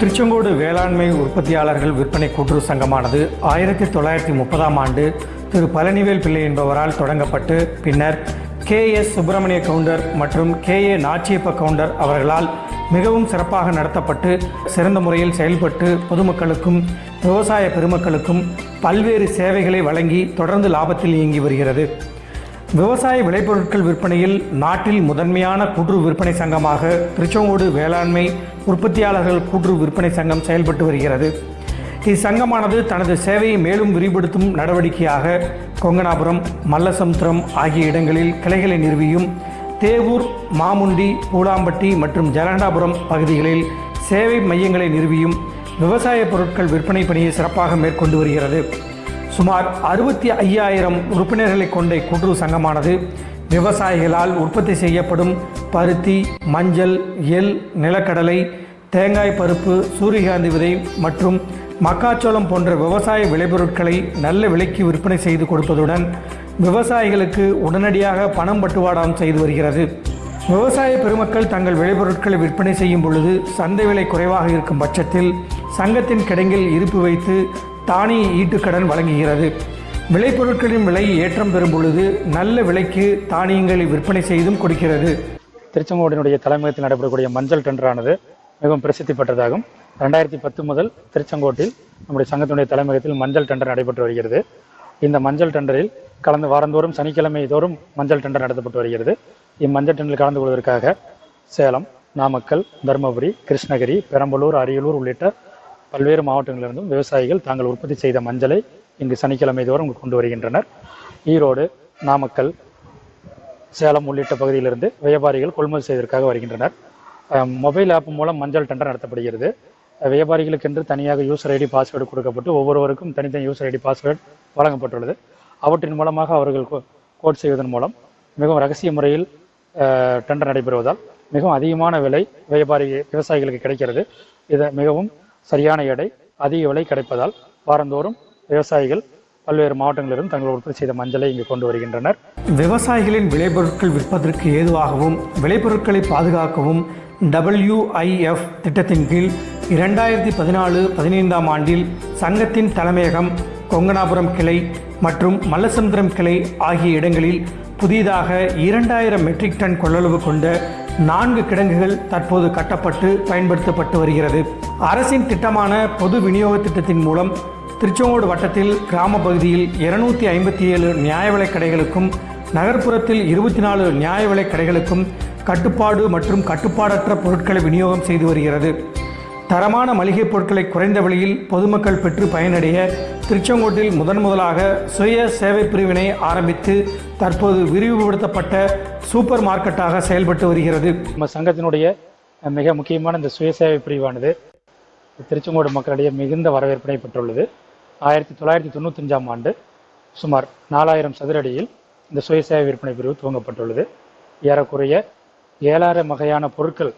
திருச்செங்கோடு வேளாண்மை உற்பத்தியாளர்கள் விற்பனை கூட்டுறவு சங்கமானது ஆயிரத்தி தொள்ளாயிரத்தி முப்பதாம் ஆண்டு திரு பழனிவேல் பிள்ளை என்பவரால் தொடங்கப்பட்டு பின்னர் கே எஸ் சுப்பிரமணிய கவுண்டர் மற்றும் கே ஏ நாச்சியப்ப கவுண்டர் அவர்களால் மிகவும் சிறப்பாக நடத்தப்பட்டு சிறந்த முறையில் செயல்பட்டு பொதுமக்களுக்கும் விவசாய பெருமக்களுக்கும் பல்வேறு சேவைகளை வழங்கி தொடர்ந்து லாபத்தில் இயங்கி வருகிறது. விவசாய விளைபொருட்கள் விற்பனையில் நாட்டில் முதன்மையான கூட்டுறவு விற்பனை சங்கமாக திருச்செங்கோடு வேளாண்மை உற்பத்தியாளர்கள் கூட்டுறவு விற்பனை சங்கம் செயல்பட்டு வருகிறது. இச்சங்கமானது தனது சேவையை மேலும் விரிவுபடுத்தும் நடவடிக்கையாக கொங்கனாபுரம் மல்லசமுத்திரம் ஆகிய இடங்களில் கிளைகளை நிறுவியும் தேவூர் மாமுண்டி பூலாம்பட்டி மற்றும் ஜலகண்டாபுரம் பகுதிகளில் சேவை மையங்களை நிறுவியும் விவசாய பொருட்கள் விற்பனை பணியை சிறப்பாக மேற்கொண்டு வருகிறது. சுமார் அறுபத்தி ஐயாயிரம் உறுப்பினர்களை கொண்ட கூட்டுறவு சங்கமானது விவசாயிகளால் உற்பத்தி செய்யப்படும் பருத்தி மஞ்சள் எள் நிலக்கடலை தேங்காய் பருப்பு சூரியகாந்தி விதை மற்றும் மக்காச்சோளம் போன்ற விவசாய விளைபொருட்களை நல்ல விலைக்கு விற்பனை செய்து கொடுப்பதுடன் விவசாயிகளுக்கு உடனடியாக பணம் பட்டுவாடாம் செய்து வருகிறது. விவசாய பெருமக்கள் தங்கள் விளைபொருட்களை விற்பனை செய்யும் பொழுது சந்தை விலை குறைவாக இருக்கும் பட்சத்தில் சங்கத்தின் கிடங்கில் இருப்பு வைத்து தானிய ஈட்டுக்கடன் வழங்குகிறது. விளைபொருட்களின் விலை ஏற்றம் பெறும் பொழுது நல்ல விலைக்கு தானியங்களை விற்பனை செய்தும் கொடுக்கிறது. திருச்செங்கோடினுடைய தலைமையகத்தில் நடைபெறக்கூடிய மஞ்சள் டெண்டரானது மிகவும் பிரசித்தி பெற்றதாகும். ரெண்டாயிரத்தி பத்து முதல் திருச்செங்கோட்டில் நம்முடைய சங்கத்தினுடைய தலைமையகத்தில் மஞ்சள் டெண்டர் நடைபெற்று வருகிறது. இந்த மஞ்சள் டெண்டரில் கலந்து வாரந்தோறும் சனிக்கிழமை தோறும் மஞ்சள் டெண்டர் நடத்தப்பட்டு வருகிறது. இம்மஞ்சள் டெண்டரில் கலந்து கொள்வதற்காக சேலம் நாமக்கல் தருமபுரி கிருஷ்ணகிரி பெரம்பலூர் அரியலூர் உள்ளிட்ட பல்வேறு மாவட்டங்களிலிருந்தும் விவசாயிகள் தாங்கள் உற்பத்தி செய்த மஞ்சளை இங்கு சனிக்கிழமை தோறும் கொண்டு வருகின்றனர். ஈரோடு நாமக்கல் சேலம் உள்ளிட்ட பகுதியிலிருந்து வியாபாரிகள் கொள்முதல் செய்வதற்காக வருகின்றனர். மொபைல் ஆப் மூலம் மஞ்சள் டெண்டர் நடத்தப்படுகிறது. வியாபாரிகளுக்கென்று தனியாக யூசர் ஐடி பாஸ்வேர்டு கொடுக்கப்பட்டு ஒவ்வொருவருக்கும் தனித்தனி யூசர் ஐடி பாஸ்வேர்டு வழங்கப்பட்டுள்ளது. அவற்றின் மூலமாக அவர்கள் கோ- கோட் செய்வதன் மூலம் மிகவும் ரகசிய முறையில் டெண்டர் நடைபெறுவதால் மிகவும் அதிகமான விலை வியாபாரி விவசாயிகளுக்கு கிடைக்கிறது. இது மிகவும் சரியான எடை அதிக விலை கிடைப்பதால் வாரந்தோறும் விவசாயிகள் பல்வேறு மாவட்டங்களிலிருந்து தங்கள் உற்பத்தி செய்த மஞ்சளை இங்கு கொண்டு வருகின்றனர். விவசாயிகளின் விளைபொருட்கள் விற்பதற்கு ஏதுவாகவும் விளைபொருட்களை பாதுகாக்கவும் டபிள்யூஐஎஃப் திட்டத்தின் கீழ் இரண்டாயிரத்தி பதினாலு பதினைந்தாம் ஆண்டில் சங்கத்தின் தலைமையகம் கொங்கனாபுரம் கிளை மற்றும் மல்லசமுத்திரம் கிளை ஆகிய இடங்களில் புதிதாக இரண்டாயிரம் மெட்ரிக் டன் கொள்ளளவு கொண்ட நான்கு கிடங்குகள் தற்போது கட்டப்பட்டு பயன்படுத்தப்பட்டு வருகிறது. அரசின் திட்டமான பொது விநியோக திட்டத்தின் மூலம் திருச்செங்கோடு வட்டத்தில் கிராம பகுதியில் இருநூத்தி ஐம்பத்தி ஏழு நியாய விலை கடைகளுக்கும் நகர்ப்புறத்தில் இருபத்தி நாலு நியாய விலை கடைகளுக்கும் கட்டுப்பாடு மற்றும் கட்டுப்பாடற்ற பொருட்களை விநியோகம் செய்து வருகிறது. தரமான மளிகைப் பொருட்களை குறைந்த விலையில் பொதுமக்கள் பெற்று பயனடைய திருச்செங்கோட்டில் முதன் முதலாக சுய சேவை பிரிவினை ஆரம்பித்து தற்போது விரிவுபடுத்தப்பட்ட சூப்பர் மார்க்கெட்டாக செயல்பட்டு வருகிறது. நம்ம சங்கத்தினுடைய மிக முக்கியமான இந்த சுயசேவை பிரிவானது திருச்செங்கோடு மக்களிடையே மிகுந்த வரவேற்பினை பெற்றுள்ளது. ஆயிரத்தி தொள்ளாயிரத்தி தொண்ணூத்தஞ்சாம் ஆண்டு சுமார் நாலாயிரம் சதுரடியில் இந்த சுயசேவை விற்பனை பிரிவு துவங்கப்பட்டுள்ளது. ஏறக்குறைய ஏழாயிரம் வகையான பொருட்கள்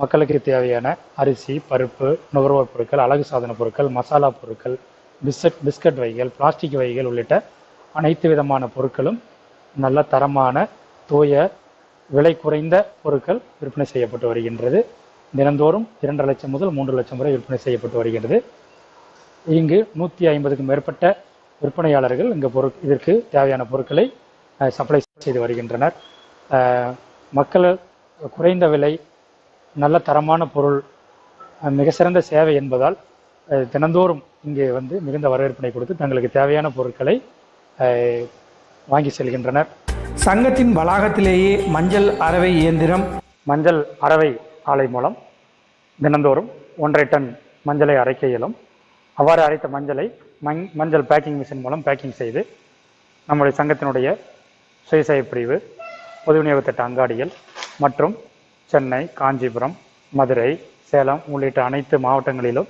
மக்களுக்கு தேவையான அரிசி பருப்பு நுகர்வோர் பொருட்கள் அழகு சாதன பொருட்கள் மசாலா பொருட்கள் பிஸ்கட் பிஸ்கட் வகைகள் பிளாஸ்டிக் வகைகள் உள்ளிட்ட அனைத்து விதமான பொருட்களும் நல்ல தரமான தூய விலை குறைந்த பொருட்கள் விற்பனை செய்யப்பட்டு வருகின்றது. தினந்தோறும் இரண்டரை லட்சம் முதல் மூன்று லட்சம் வரை விற்பனை செய்யப்பட்டு வருகிறது இங்கு நூற்றி ஐம்பதுக்கும் மேற்பட்ட விற்பனையாளர்கள் இங்கு பொருள் இதற்கு தேவையான பொருட்களை சப்ளை செய்து வருகின்றனர். மக்கள் குறைந்த விலை நல்ல தரமான பொருள் மிக சிறந்த சேவை என்பதால் தினந்தோறும் இங்கே வந்து மிகுந்த வரவேற்பினை கொடுத்து தங்களுக்கு தேவையான பொருட்களை வாங்கி செல்கின்றனர். சங்கத்தின் வளாகத்திலேயே மஞ்சள் அரவை இயந்திரம். மஞ்சள் அரவை ஆலை மூலம் தினந்தோறும் ஒன்றரை டன் மஞ்சளை அரைக்க இயலும். அவ்வாறு அரைத்த மஞ்சளை மஞ் மஞ்சள் பேக்கிங் மிஷின் மூலம் பேக்கிங் செய்து நம்முடைய சங்கத்தினுடைய சுயசேவை பிரிவு பொது விநியோக திட்ட அங்காடிகள் மற்றும் சென்னை காஞ்சிபுரம் மதுரை சேலம் உள்ளிட்ட அனைத்து மாவட்டங்களிலும்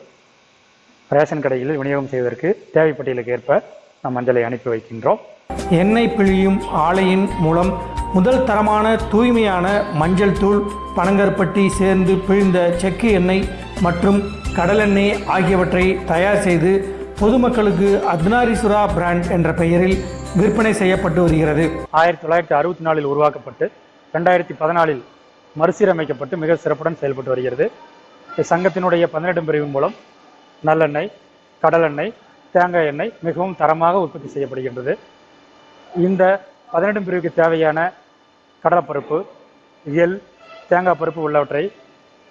ரேஷன் கடைகளில் விநியோகம் செய்வதற்கு தேவைப்பட்டியலுக்கு ஏற்ப நம் மஞ்சளை அனுப்பி வைக்கின்றோம். எண்ணெய் பிழியும் ஆலையின் மூலம் முதல் தரமான தூய்மையான மஞ்சள் தூள் பனங்கருப்பட்டி சேர்ந்து பிழிந்த செக்கு எண்ணெய் மற்றும் கடலெண்ணெய் ஆகியவற்றை தயார் செய்து பொதுமக்களுக்கு அத்னாரிசுரா பிராண்ட் என்ற பெயரில் விற்பனை செய்யப்பட்டு வருகிறது. ஆயிரத்தி தொள்ளாயிரத்தி அறுபத்தி நாலில் உருவாக்கப்பட்டு ரெண்டாயிரத்தி பதினாலில் மறுசீரமைக்கப்பட்டு மிக சிறப்புடன் செயல்பட்டு வருகிறது. சங்கத்தினுடைய பதினெட்டு பிரிவு மூலம் நல்லெண்ணெய் கடலெண்ணெய் தேங்காய் எண்ணெய் மிகவும் தரமாக உற்பத்தி செய்யப்படுகின்றது. இந்த பதினெட்டு பிரிவுக்கு தேவையான கடலைப்பருப்பு எல் தேங்காய் பருப்பு உள்ளவற்றை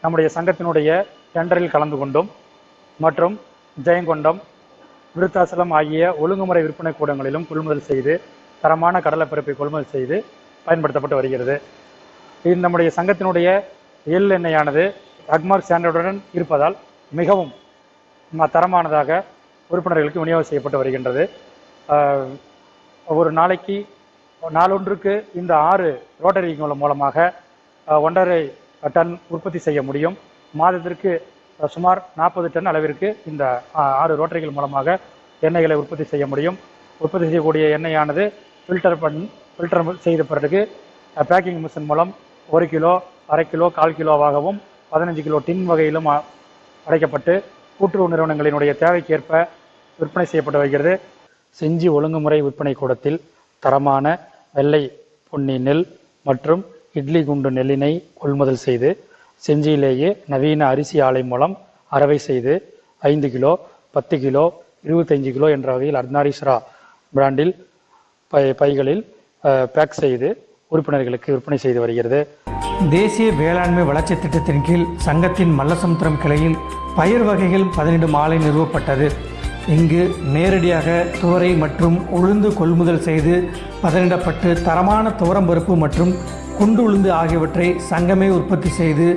நம்முடைய சங்கத்தினுடைய டெண்டரில் கலந்து கொண்டும். மற்றும் ஜெயங்கொண்டம் விருத்தாசலம் ஆகிய ஒழுங்குமுறை விற்பனை கூடங்களிலும் கொள்முதல் செய்து தரமான கடலைப்பருப்பை கொள்முதல் செய்து பயன்படுத்தப்பட்டு வருகிறது. இது நம்முடைய சங்கத்தினுடைய எள் எண்ணெயானது அக்மார்க் ஸ்டாண்டர்டுடன் இருப்பதால் மிகவும் ம- தரமானதாக உறுப்பினர்களுக்கு விநியோகம் செய்யப்பட்டு வருகின்றது. ஒரு நாளைக்கு நாளொன்றுக்கு இந்த ஆறு ரோட்டரிகள் மூலமாக ஒன்றரை டன் உற்பத்தி செய்ய முடியும். மாதத்திற்கு சுமார் நாற்பது டன் அளவிற்கு இந்த ஆறு ரோட்டரிகள் மூலமாக எண்ணெய்களை உற்பத்தி செய்ய முடியும். உற்பத்தி செய்யக்கூடிய எண்ணெயானது ஃபில்டர் பண் ஃபில்டர் செய்த பிறகு பேக்கிங் மிஷின் மூலம் ஒரு கிலோ அரை கிலோ கால் கிலோவாகவும் பதினஞ்சு கிலோ டின் வகையிலும் அடைக்கப்பட்டு கூட்டுறவு நிறுவனங்களினுடைய தேவைக்கேற்ப விற்பனை செய்யப்பட்டு வருகிறது. செஞ்சி ஒழுங்குமுறை விற்பனை கூடத்தில் தரமான வெள்ளை பொன்னி நெல் மற்றும் இட்லி குண்டு நெல்லினை கொள்முதல் செய்து செஞ்சியிலேயே நவீன அரிசி ஆலை மூலம் அறவை செய்து ஐந்து கிலோ பத்து கிலோ இருபத்தஞ்சு கிலோ என்ற வகையில் அர்னாரீஸ்வரா பிராண்டில் பை பைகளில் பேக் செய்து உறுப்பினர்களுக்கு விற்பனை செய்து வருகிறது. தேசிய வேளாண்மை வளர்ச்சி திட்டத்தின் கீழ் சங்கத்தின் மல்லசமுத்திரம் கிளையில் பயிர் வகைகள் பதினெண்டு மாலை நிறுவப்பட்டது. இங்கு நேரடியாக துவரை மற்றும் உளுந்து கொள்முதல் செய்து பதனிடப்பட்டு தரமான துவரம்பருப்பு மற்றும் குண்டு உளுந்து ஆகியவற்றை சங்கமே உற்பத்தி செய்து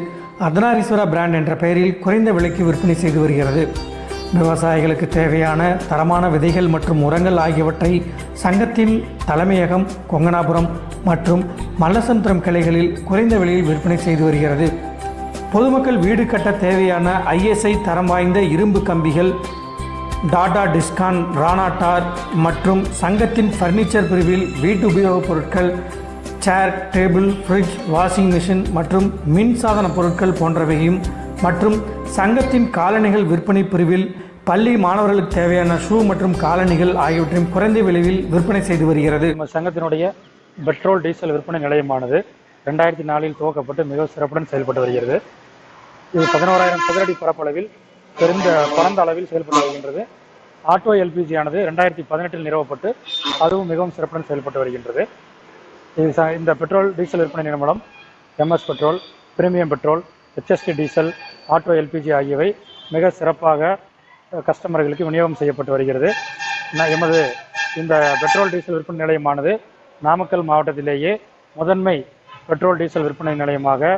அர்த்தநாரீஸ்வரா பிராண்ட் என்ற பெயரில் குறைந்த விலைக்கு விற்பனை செய்து வருகிறது. விவசாயிகளுக்கு தேவையான தரமான விதைகள் மற்றும் உரங்கள் ஆகியவற்றை சங்கத்தின் தலைமையகம் கொங்கனாபுரம் மற்றும் மல்லசந்திரம் கிளைகளில் குறைந்த விலையில் விற்பனை செய்து வருகிறது. பொதுமக்கள் வீடு கட்ட தேவையான ஐஎஸ்ஐ தரம் வாய்ந்த இரும்பு கம்பிகள் டாடா டிஸ்கான் ராணா டார் மற்றும் சங்கத்தின் ஃபர்னிச்சர் பிரிவில் வீட்டு உபயோகப் பொருட்கள் chair table fridge washing machine மற்றும் மின் சாதன பொருட்கள் போன்றவையும் மற்றும் சங்கத்தின் காலணிகள் விற்பனை பிரிவில் பள்ளி மாணவர்களுக்கு தேவையான ஷூ மற்றும் காலணிகள் ஆகியவற்றையும் குறைந்த விலையில் விற்பனை செய்து வருகிறது. சங்கத்தினுடைய பெட்ரோல் டீசல் விற்பனை நிலையமானது ரெண்டாயிரத்தி நாலில் துவக்கப்பட்டு மிக சிறப்புடன் செயல்பட்டு வருகிறது. இது பதினோராயிரம் சதுரடி பரப்பளவில் பெருந்த பரந்த அளவில் செயல்பட்டு வருகின்றது. ஆட்டோ எல்பிஜி ஆனது ரெண்டாயிரத்தி பதினெட்டில் நிறுவப்பட்டு அதுவும் மிகவும் சிறப்புடன் செயல்பட்டு வருகின்றது. இது இந்த பெட்ரோல் டீசல் விற்பனை நிறுவனம் MS petrol premium petrol HSD diesel auto LPG ஆகியவை மிக சிறப்பாக கஸ்டமர்களுக்கு விநியோகம் செய்யப்பட்டு வருகிறது. ந- எமது இந்த பெட்ரோல் டீசல் விற்பனை நிலையமானது நாமக்கல் மாவட்டத்திலேயே முதன்மை பெட்ரோல் டீசல் விற்பனை நிலையமாக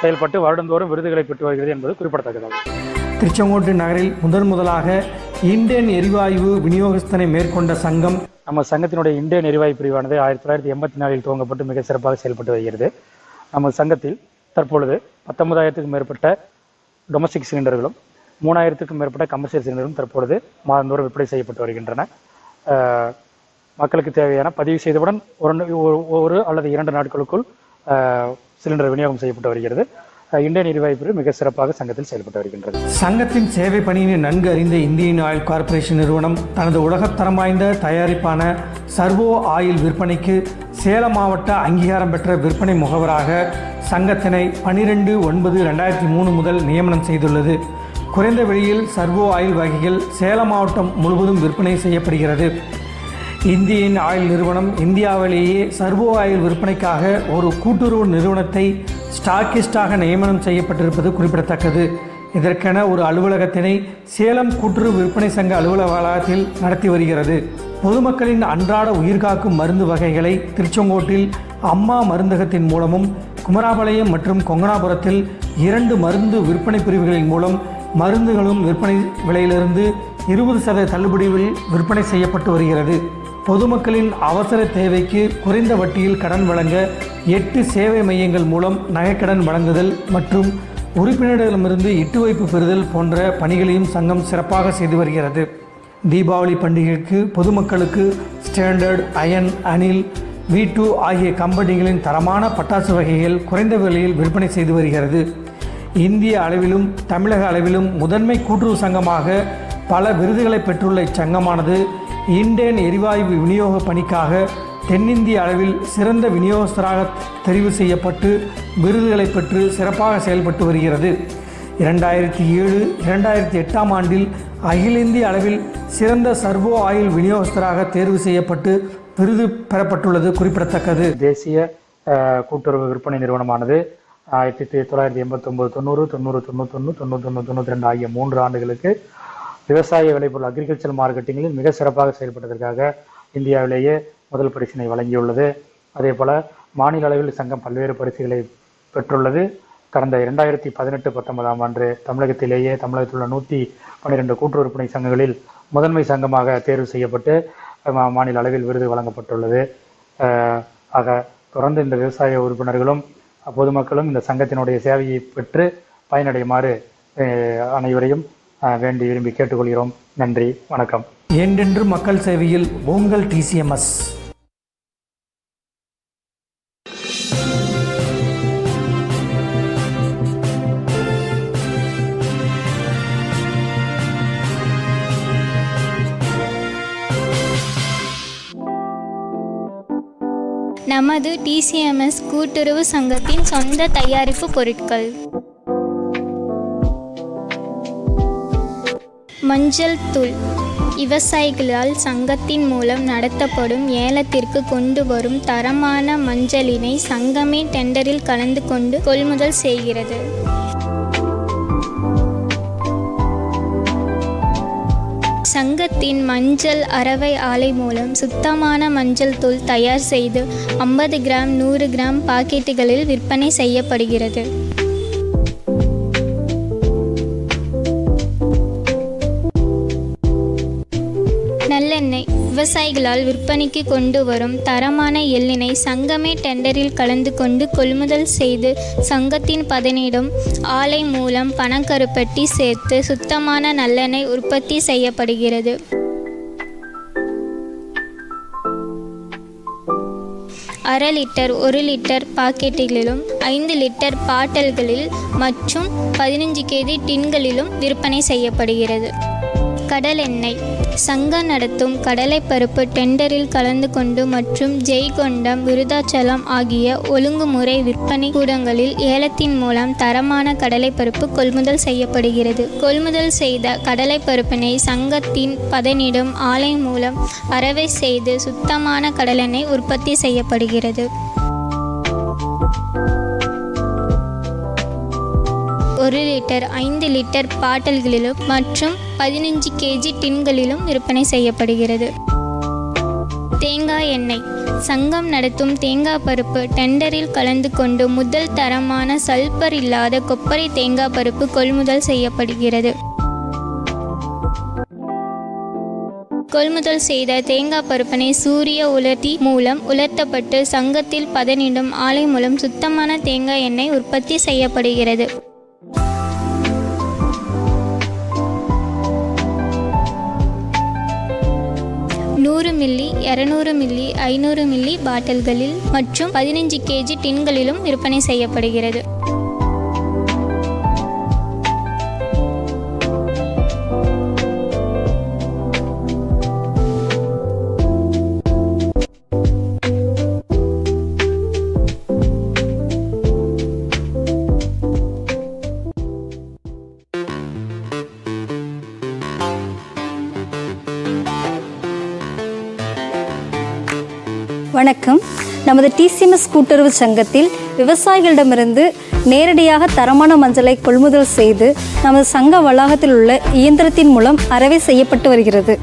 செயல்பட்டு வருடந்தோறும் விருதுகளை பெற்று வருகிறது என்பது குறிப்பிடத்தக்கதாகும் திருச்செங்கோட்டு நகரில் முதன் முதலாக இந்தியன் எரிவாயு விநியோகஸ்தனை மேற்கொண்ட சங்கம். நம்ம சங்கத்தினுடைய இந்தியன் எரிவாயு பிரிவானது ஆயிரத்தி தொள்ளாயிரத்தி எண்பத்தி நாலில் துவங்கப்பட்டு மிக சிறப்பாக செயல்பட்டு வருகிறது. நம்ம சங்கத்தில் தற்பொழுது பத்தொன்பதாயிரத்துக்கும் மேற்பட்ட டொமஸ்டிக் சிலிண்டர்களும் மூணாயிரத்துக்கும் மேற்பட்ட கமர்ஷியல் சிலிண்டரும் தற்பொழுது மாதந்தோறும் விற்பனை செய்யப்பட்டு வருகின்றன. மக்களுக்கு தேவையான பதிவு செய்தவுடன் ஒரு ஒரு- அல்லது இரண்டு நாட்களுக்குள் சிலிண்டர் விநியோகம் செய்யப்பட்டு வருகிறது. இந்திய இந்தியன் மிக சிறப்பாக சங்கத்தில் செயல்பட்டு வருகின்றது. சங்கத்தின் சேவை பணியினை நன்கு அறிந்த இந்தியன் ஆயில் கார்ப்பரேஷன் நிறுவனம் தனது உலகத்தரம் வாய்ந்த தயாரிப்பான சர்வோ ஆயில் விற்பனைக்கு சேலம் மாவட்ட அங்கீகாரம் பெற்ற விற்பனை முகவராக சங்கத்தினை பனிரெண்டு ஒன்பது ரெண்டாயிரத்தி மூணு முதல் நியமனம் செய்துள்ளது. குறைந்த விலையில் சர்வோ ஆயில் வகைகள் சேலம் மாவட்டம் முழுவதும் விற்பனை செய்யப்படுகிறது. இந்தியன் ஆயில் நிறுவனம் இந்தியாவிலேயே சர்வோ ஆயில் விற்பனைக்காக ஒரு கூட்டுறவு நிறுவனத்தை ஸ்டாக்கிஸ்டாக நியமனம் செய்யப்பட்டிருப்பது குறிப்பிடத்தக்கது. இதற்கென ஒரு அலுவலகத்தினை சேலம் கூட்டுறவு விற்பனை சங்க அலுவலக வளாகத்தில் நடத்தி வருகிறது. பொதுமக்களின் அன்றாட உயிர்காக்கும் மருந்து வகைகளை திருச்செங்கோட்டில் அம்மா மருந்தகத்தின் மூலமும் குமராபாளையம் மற்றும் கொங்கனாபுரத்தில் இரண்டு மருந்து விற்பனை பிரிவுகளின் மூலம் மருந்துகளும் விற்பனை விலையிலிருந்து இருபது சதவீத தள்ளுபடியில் விற்பனை செய்யப்பட்டு வருகிறது. பொதுமக்களின் அவசர தேவைக்கு குறைந்த வட்டியில் கடன் வழங்க எட்டு சேவை மையங்கள் மூலம் நகைக்கடன் வழங்குதல் மற்றும் உறுப்பினரிடமிருந்து இட்டு வைப்பு பெறுதல் போன்ற பணிகளையும் சங்கம் சிறப்பாக செய்து வருகிறது. தீபாவளி பண்டிகைக்கு பொதுமக்களுக்கு standard iron Anil V two ஆகிய கம்பெனிகளின் தரமான பட்டாசு வகைகள் குறைந்த விலையில் விற்பனை செய்து வருகிறது. இந்திய அளவிலும் தமிழக அளவிலும் முதன்மை கூட்டுறவு சங்கமாக பல விருதுகளை பெற்றுள்ள இச்சங்கமானது இண்டேன் எரிவாயு விநியோக பணிக்காக தென்னிந்திய அளவில் சிறந்த விநியோகஸ்தராக தெரிவு செய்யப்பட்டு விருதுகளை பெற்று சிறப்பாக செயல்பட்டு வருகிறது. இரண்டாயிரத்தி ஏழு இரண்டாயிரத்தி எட்டாம் ஆண்டில் அகில இந்திய அளவில் சிறந்த சர்வோ ஆயில் விநியோகஸ்தராக தேர்வு செய்யப்பட்டு விருது பெறப்பட்டுள்ளது குறிப்பிடத்தக்கது. தேசிய கூட்டுறவு விற்பனை நிறுவனமானது ஆயிரத்தி தொள்ளாயிரத்தி எண்பத்தொன்பது தொண்ணூறு தொண்ணூறு தொண்ணூத்தொன்று தொண்ணூத்தொன்று தொண்ணூற்றி ரெண்டு ஆகிய மூன்று ஆண்டுகளுக்கு விவசாய விளைபொருள் அக்ரிகல்ச்சர் மார்க்கெட்டிங்கில் மிக சிறப்பாக செயல்பட்டதற்காக இந்தியாவிலேயே முதல் பரிசினை வழங்கியுள்ளது. அதே போல் மாநில அளவில் சங்கம் பல்வேறு பரிசுகளை பெற்றுள்ளது. கடந்த இரண்டாயிரத்தி பதினெட்டு பத்தொன்பதாம் ஆண்டு தமிழகத்திலேயே தமிழகத்தில் உள்ள நூற்றி பன்னிரெண்டு கூட்டுறவு விற்பனை சங்கங்களில் முதன்மை சங்கமாக தேர்வு செய்யப்பட்டு மா- மாநில அளவில் விருது வழங்கப்பட்டுள்ளது. ஆக தொடர்ந்து இந்த விவசாய உறுப்பினர்களும் பொதுமக்களும் இந்த சங்கத்தினுடைய சேவையை பெற்று பயனடையுமாறு அனைவரையும் வேண்டி விரும்பி கேட்டுக்கொள்கிறோம். நன்றி வணக்கம். என்றென்று மக்கள் சேவையில் உங்கள் டிசிஎம்எஸ் நமது டிசிஎம்எஸ் கூட்டுறவு சங்கத்தின் சொந்த தயாரிப்பு பொருட்கள். மஞ்சள் தூள். விவசாயிகளால் சங்கத்தின் மூலம் நடத்தப்படும் ஏலத்திற்கு கொண்டு வரும் தரமான மஞ்சளினை சங்கமே டெண்டரில் கலந்து கொண்டு கொள்முதல் செய்கிறது. சங்கத்தின் மஞ்சள் அரவை ஆலை மூலம் சுத்தமான மஞ்சள் தூள் தயார் செய்து ஐம்பது கிராம் நூறு கிராம் பாக்கெட்டுகளில் விற்பனை செய்யப்படுகிறது. விவசாயிகளால் விற்பனைக்கு கொண்டு வரும் தரமான எள்ளினை சங்கமே டெண்டரில் கலந்து கொண்டு கொள்முதல் செய்து சங்கத்தின் பதனிடும் ஆலை மூலம் பணக்கருப்பட்டி சேர்த்து சுத்தமான நல்லெண்ணெய் உற்பத்தி செய்யப்படுகிறது. அரை லிட்டர் ஒரு லிட்டர் பாக்கெட்டுகளிலும் ஐந்து லிட்டர் பாட்டல்களில் மற்றும் பதினஞ்சு கேஜி டின்களிலும் விற்பனை செய்யப்படுகிறது. கடல் எண்ணெய் சங்கம் நடத்தும் கடலைப்பருப்பு டெண்டரில் கலந்து கொண்டு மற்றும் ஜெய்கொண்டம் விருதாச்சலம் ஆகிய ஒழுங்குமுறை விற்பனை கூடங்களில் ஏலத்தின் மூலம் தரமான கடலைப்பருப்பு கொள்முதல் செய்யப்படுகிறது. கொள்முதல் செய்த கடலைப்பருப்பினை சங்கத்தின் பதனிடும் ஆலை மூலம் அறவை செய்து சுத்தமான கடலெண்ணெய் உற்பத்தி செய்யப்படுகிறது. ஒரு லிட்டர் ஐந்து லிட்டர் பாட்டில்களிலும் மற்றும் பதினஞ்சு கேஜி டின்களிலும் விற்பனை செய்யப்படுகிறது. தேங்காய் எண்ணெய். சங்கம் நடத்தும் தேங்காய் பருப்பு டெண்டரில் கலந்து கொண்டு முதல் தரமான சல்பர் இல்லாத கொப்பரை தேங்காய் பருப்பு கொள்முதல் செய்யப்படுகிறது. கொள்முதல் செய்த தேங்காய் பருப்பினை சூரிய உலர்த்தி மூலம் உலர்த்தப்பட்டு சங்கத்தில் பதனிடும் ஆலை மூலம் சுத்தமான தேங்காய் எண்ணெய் உற்பத்தி செய்யப்படுகிறது. நூறு மில்லி இரநூறு மில்லி ஐநூறு மில்லி பாட்டில்களில் மற்றும் பதினைஞ்சு கேஜி டின்களிலும் விற்பனை செய்யப்படுகிறது. வணக்கம். நமது டிசிஎம்எஸ் கூட்டுறவு சங்கத்தில் விவசாயிகளிடமிருந்து நேரடியாக தரமான மஞ்சளை கொள்முதல் செய்து நமது சங்க வளாகத்தில் உள்ள இயந்திரத்தின் மூலம் அறவை செய்யப்பட்டு வருகிறது.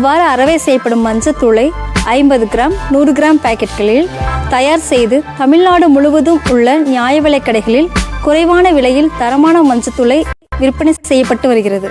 அவ்வாறு அறவை செய்யப்படும் மஞ்சத்தூளை ஐம்பது கிராம் நூறு கிராம் பாக்கெட்களில் தயார் செய்து தமிழ்நாடு முழுவதும் உள்ள நியாய விலைக் கடைகளில் குறைவான விலையில் தரமான மஞ்சத்தூளை விற்பனை செய்யப்பட்டு வருகிறது.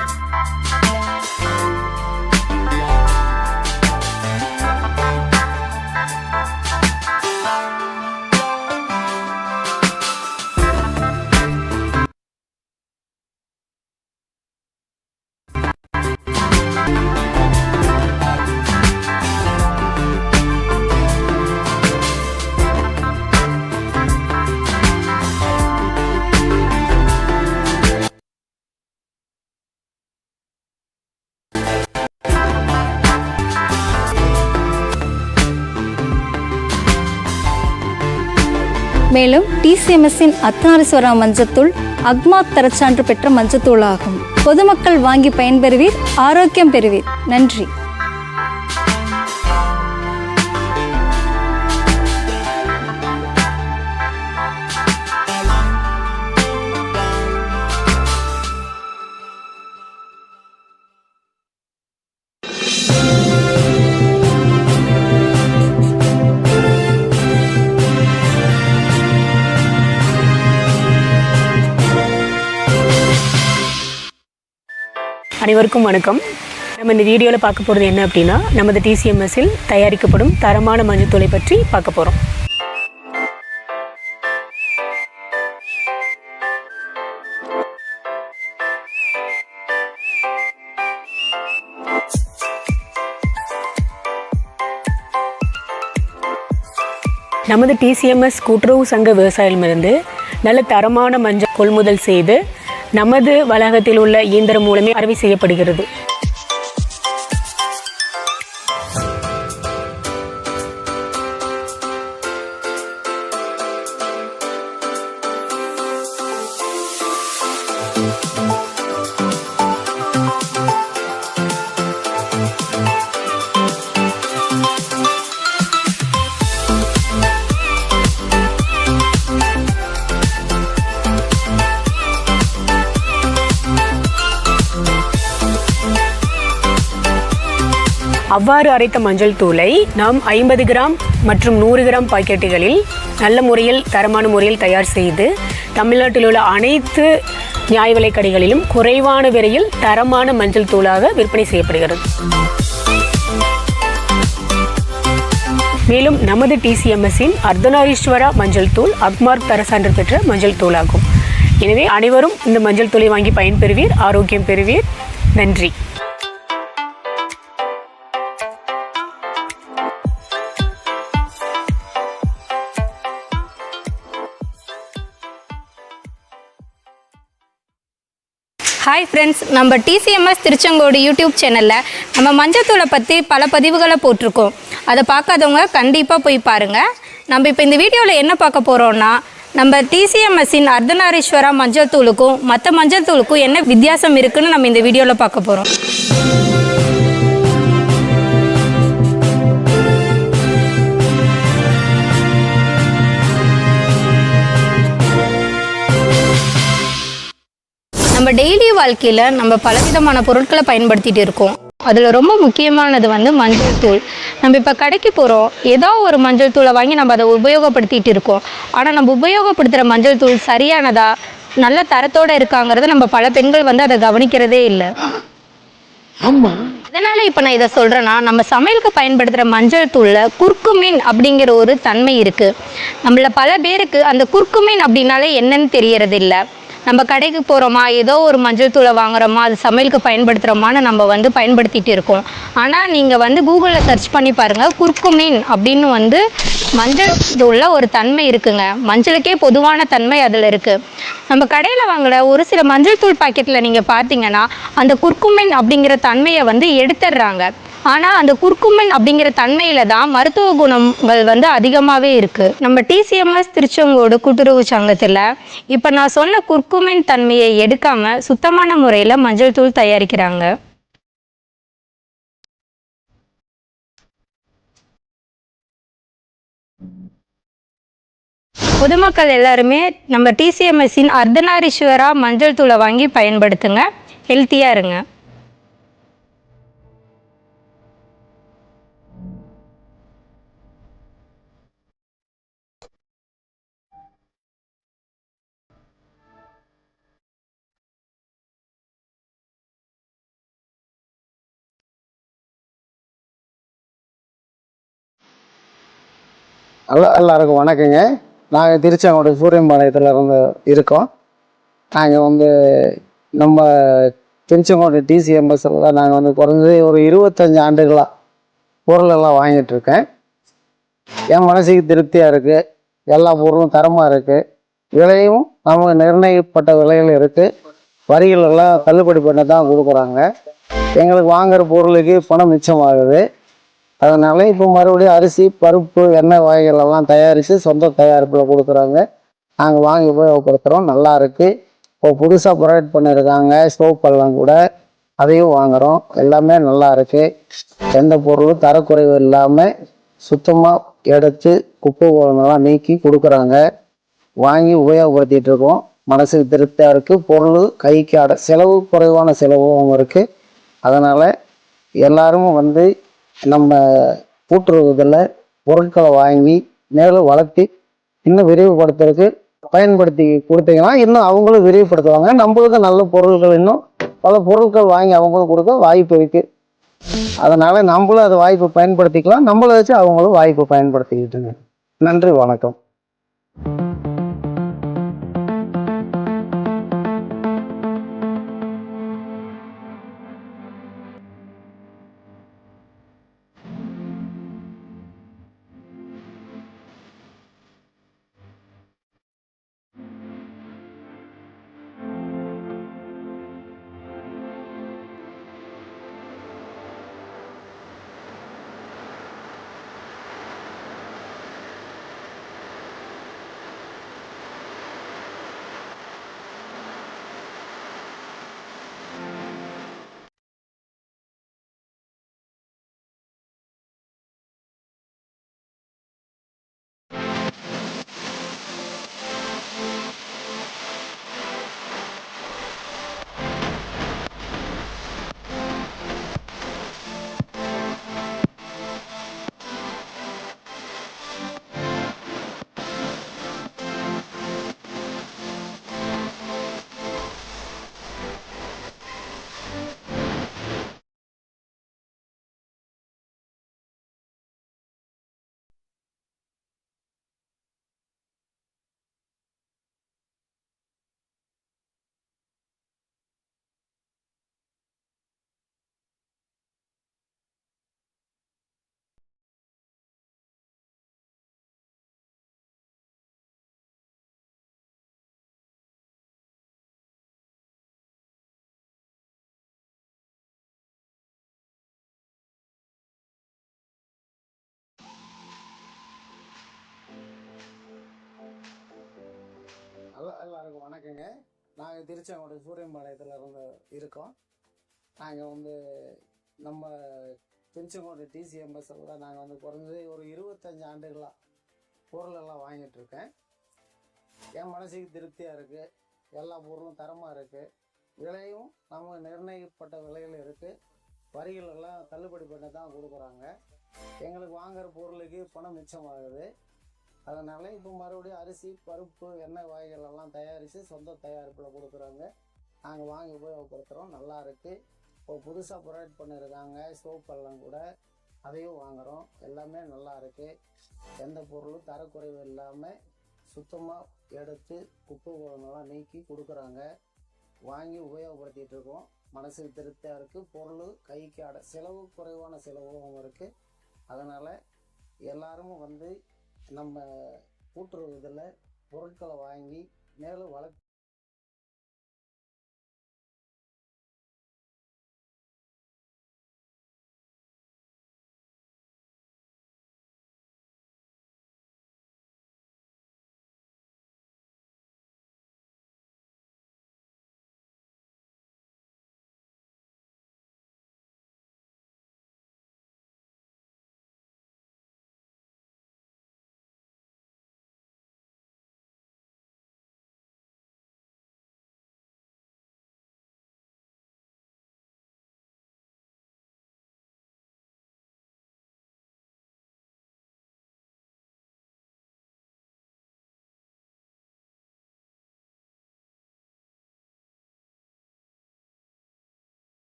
மேலும் டிசிஎம்எஸ்ஸின் அத்னாரிஸ்வரா மஞ்சத்தூள் அக்மாக் தரச்சான்று பெற்ற மஞ்சத்தூள் ஆகும் பொதுமக்கள் வாங்கி பயன்பெறுவீர் ஆரோக்கியம் பெறுவீர். நன்றி. அனைவருக்கும் வணக்கம். நம்ம இந்த வீடியோவில் பார்க்க போகிறது என்ன அப்படின்னா நமது டிசிஎம்எஸ்ஸில் தயாரிக்கப்படும் தரமான மஞ்சத்தூளை பற்றி பார்க்க போகிறோம் நமது டிசிஎம்எஸ் கூட்டுறவு சங்க விவசாயிடமிருந்து நல்ல தரமான மஞ்சள் கொள்முதல் செய்து நமது வளாகத்தில் உள்ள இயந்திரம் மூலமே அறுவை செய்யப்படுகிறது. அவ்வாறு அரைத்த மஞ்சள் தூளை நாம் ஐம்பது கிராம் மற்றும் நூறு கிராம் பாக்கெட்டுகளில் நல்ல முறையில் தரமான முறையில் தயார் செய்து தமிழ்நாட்டில் உள்ள அனைத்து நியாய விலை கடைகளிலும் குறைவான விலையில் தரமான மஞ்சள் தூளாக விற்பனை செய்யப்படுகிறது. மேலும் நமது டிசிஎம்எஸ்ஸின் அர்த்தநாரீஸ்வரா மஞ்சள் தூள் அக்மார்க் தர சான்று பெற்ற மஞ்சள் தூளாகும். எனவே அனைவரும் இந்த மஞ்சள் தூளை வாங்கி பயன்பெறுவீர் ஆரோக்கியம் பெறுவீர். நன்றி. ஹாய் ஃப்ரெண்ட்ஸ் நம்ம டிசிஎம்எஸ் திருச்செங்கோடு யூடியூப் சேனலில் நம்ம மஞ்சத்தூளை பற்றி பல பதிவுகளை போட்டிருக்கோம். அதை பார்க்காதவங்க கண்டிப்பாக போய் பாருங்கள் நம்ம இப்போ இந்த வீடியோவில் என்ன பார்க்க போகிறோம்னா நம்ம டிசிஎம்எஸ்ஸின் அர்த்தநாரீஸ்வரா மஞ்சள் தூளுக்கும் மற்ற மஞ்சள் தூளுக்கும் என்ன வித்தியாசம் இருக்குன்னு நம்ம இந்த வீடியோவில் பார்க்க போகிறோம் டெய்லி வாழ்க்கையில் நம்ம பலவிதமான பொருட்களை பயன்படுத்திட்டு இருக்கோம். அதில் ரொம்ப முக்கியமானது வந்து மஞ்சள் தூள். நம்ம இப்போ கடைக்கு போகிறோம் ஏதோ ஒரு மஞ்சள் தூளை வாங்கி நம்ம அதை உபயோகப்படுத்திட்டு இருக்கோம். ஆனால் நம்ம உபயோகப்படுத்துகிற மஞ்சள் தூள் சரியானதா நல்ல தரத்தோடு இருக்காங்கிறத நம்ம பல பெண்கள் வந்து அதை கவனிக்கிறதே இல்லை. அதனால இப்போ நான் இதை சொல்கிறேன்னா நம்ம சமையலுக்கு பயன்படுத்துகிற மஞ்சள் தூளில் குர்குமின் அப்படிங்கிற ஒரு தன்மை இருக்குது நம்மள பல பேருக்கு அந்த குர்குமின் அப்படின்னாலே என்னன்னு தெரியறது இல்லை நம்ம கடைக்கு போகிறோமா ஏதோ ஒரு மஞ்சள் தூளை வாங்குறோமா? அது சமையலுக்கு பயன்படுத்துகிறோமான்னு நம்ம வந்து பயன்படுத்திகிட்டு இருக்கோம். ஆனால் நீங்கள் வந்து கூகுளில் சர்ச் பண்ணி பாருங்கள் குர்குமின் அப்படின்னு வந்து மஞ்சள் தூளில் ஒரு தன்மை இருக்குங்க. மஞ்சளுக்கே பொதுவான தன்மை அதில் இருக்குது நம்ம கடையில் வாங்குகிற ஒரு சில மஞ்சள் தூள் பாக்கெட்டில் நீங்கள் பார்த்தீங்கன்னா அந்த குர்குமின் அப்படிங்கிற தன்மையை வந்து எடுத்துடுறாங்க. ஆனால் அந்த குர்குமின் அப்படிங்கிற தன்மையில தான் மருத்துவ குணங்கள் வந்து அதிகமாகவே இருக்குது நம்ம டிசிஎம்எஸ் திருச்செங்கோடு கூட்டுறவு சங்கத்தில் இப்போ நான் சொன்ன குர்குமின் தன்மையை எடுக்காமல் சுத்தமான முறையில் மஞ்சள் தூள் தயாரிக்கிறாங்க. பொதுமக்கள் எல்லாருமே நம்ம டிசிஎம்எஸ்ஸின் அர்த்தநாரீஸ்வரா மஞ்சள் தூளை வாங்கி பயன்படுத்துங்க. ஹெல்த்தியாக இருங்க. எல்லாருக்கும் வணக்கங்க. நாங்கள் திருச்செங்கோடு சூரியம்பாளையத்தில் இருந்து இருக்கோம். நாங்கள் வந்து நம்ம திருச்செங்கோடு டிசிஎம்எஸ்ல நாங்கள் வந்து குறைஞ்சது ஒரு இருபத்தஞ்சி ஆண்டுகளாக பொருளெல்லாம் வாங்கிட்டுருக்கேன் வாங்கிட்டு இருக்கேன். என் மனசுக்கு திருப்தியாக இருக்குது எல்லா பொருளும் தரமாக இருக்குது விலையும் நமக்கு நிர்ணயிக்கப்பட்ட விலையில் இருக்குது வரிகள் எல்லாம் தள்ளுபடி பண்ண தான் கொடுக்குறாங்க. எங்களுக்கு வாங்குற பொருளுக்கு பணம் மிச்சமாகுது. அதனால இப்போ மறுபடியும் அரிசி பருப்பு எண்ணெய் வகைகள் எல்லாம் தயாரித்து சொந்த தயாரிப்பில் கொடுக்குறாங்க. நாங்கள் வாங்கி உபயோகப்படுத்துகிறோம் நல்லா இருக்குது இப்போ புதுசாக ப்ரொவைட் பண்ணியிருக்காங்க ஸ்டோவ் எல்லாம் கூட அதையும் வாங்குகிறோம் எல்லாமே நல்லா இருக்குது எந்த பொருளும் தரக்குறைவு இல்லாமல் சுத்தமாக எடுத்து குப்பை கூலங்கள்லாம் நீக்கி கொடுக்குறாங்க. வாங்கி உபயோகப்படுத்திகிட்டு இருக்கோம். மனசுக்கு திருப்தியாக இருக்குது பொருள் கைக்கு அட செலவு குறைவான செலவும் இருக்குது அதனால் எல்லாரும் வந்து நம்ம கூட்டுறவுகளில் பொருட்களை வாங்கி மேலும் வளர்த்தி இன்னும் விரிவுபடுத்துறதுக்கு பயன்படுத்தி கொடுத்தீங்கன்னா இன்னும் அவங்களும் விரிவுபடுத்துவாங்க. நம்மளுக்கும் நல்ல பொருட்கள் இன்னும் பல பொருட்கள் வாங்கி அவங்களும் கொடுக்க வாய்ப்பு இருக்குது அதனால் நம்மளும் அது வாய்ப்பை பயன்படுத்திக்கலாம். நம்மளை வச்சு அவங்களும் வாய்ப்பு பயன்படுத்திக்கிட்டுங்க. நன்றி வணக்கம். எல்லாருக்கும் வணக்கங்க. நாங்கள் திருச்செங்கோடு சூரியம்பாளையத்தில் இருந்து இருக்கோம். நாங்கள் வந்து நம்ம திருச்செங்கோடு கூட நாங்கள் வந்து குறைஞ்சது ஒரு இருபத்தஞ்சு ஆண்டுகளாக பொருளெல்லாம் வாங்கிட்டுருக்கேன் இருக்கேன். என் மனசுக்கு திருப்தியாக இருக்குது எல்லா பொருளும் தரமாக இருக்குது விலையும் நம்ம நிர்ணயிக்கப்பட்ட விலையில் இருக்குது வரிகள் எல்லாம் தள்ளுபடி பண்ணி தான் கொடுக்குறாங்க. எங்களுக்கு வாங்குகிற பொருளுக்கு பணம் மிச்சமாகுது. அதனால இப்போ மறுபடியும் அரிசி பருப்பு எண்ணெய் வகைகள் எல்லாம் தயாரித்து சொந்த தயாரிப்பில் கொடுக்குறாங்க. நாங்கள் வாங்கி உபயோகப்படுத்துகிறோம் நல்லா இருக்கு. இப்போ புதுசாக ப்ரொவைட் பண்ணியிருக்காங்க சோப்பெல்லாம் கூட அதையும் வாங்குகிறோம் எல்லாமே நல்லா இருக்கு. எந்த பொருளும் தரக்குறைவு இல்லாமல் சுத்தமாக எடுத்து குப்பை கூலங்கள்லாம் நீக்கி கொடுக்குறாங்க. வாங்கி உபயோகப்படுத்திட்டு இருக்கோம். மனசுக்கு திருப்தியாக இருக்குது பொருள் கைக்கு அட செலவு குறைவான செலவும் இருக்குது அதனால் எல்லாரும் வந்து நம்ம கூட்டுறவு இதில் பொருட்களை வாங்கி மேலும் வளர்க்க